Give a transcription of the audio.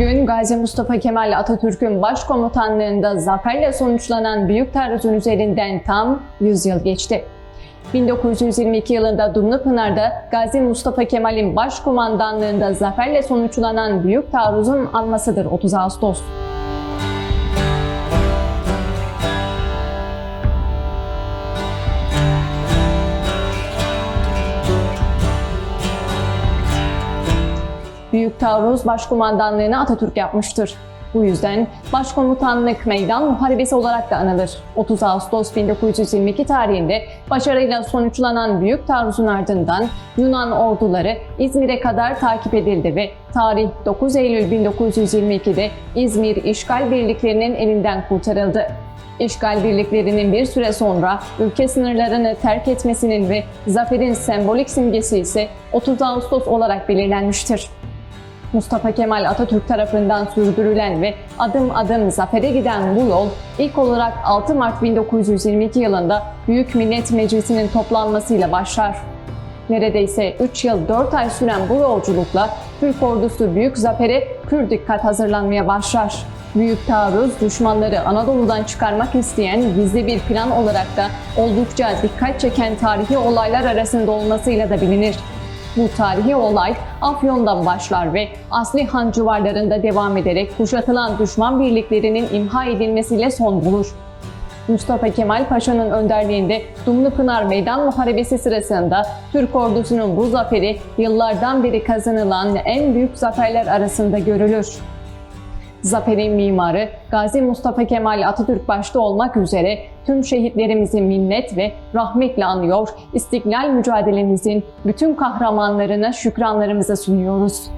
Bugün Gazi Mustafa Kemal Atatürk'ün başkomutanlığında zaferle sonuçlanan Büyük Taarruz'un üzerinden tam 100 yıl geçti. 1922 yılında Dumlupınar'da Gazi Mustafa Kemal'in başkumandanlığında zaferle sonuçlanan Büyük Taarruz'un anmasıdır 30 Ağustos. Büyük Taarruz Başkumandanlığını Atatürk yapmıştır. Bu yüzden Başkomutanlık Meydan Muharebesi olarak da anılır. 30 Ağustos 1922 tarihinde başarıyla sonuçlanan Büyük Taarruz'un ardından Yunan orduları İzmir'e kadar takip edildi ve tarih 9 Eylül 1922'de İzmir işgal birliklerinin elinden kurtarıldı. İşgal birliklerinin bir süre sonra ülke sınırlarını terk etmesinin ve zaferin sembolik simgesi ise 30 Ağustos olarak belirlenmiştir. Mustafa Kemal Atatürk tarafından sürdürülen ve adım adım zafere giden bu yol ilk olarak 6 Mart 1922 yılında Büyük Millet Meclisi'nin toplanmasıyla başlar. Neredeyse 3 yıl 4 ay süren bu yolculukla Türk ordusu büyük zafere pür dikkat hazırlanmaya başlar. Büyük taarruz düşmanları Anadolu'dan çıkarmak isteyen gizli bir plan olarak da oldukça dikkat çeken tarihi olaylar arasında olmasıyla da bilinir. Bu tarihi olay Afyon'dan başlar ve Asli Han civarlarında devam ederek kuşatılan düşman birliklerinin imha edilmesiyle son bulur. Mustafa Kemal Paşa'nın önderliğinde Dumlupınar Meydan Muharebesi sırasında Türk ordusunun bu zaferi yıllardan beri kazanılan en büyük zaferler arasında görülür. Zaferin mimarı Gazi Mustafa Kemal Atatürk başta olmak üzere tüm şehitlerimizi minnet ve rahmetle anıyor, istiklal mücadelemizin bütün kahramanlarına şükranlarımızı sunuyoruz.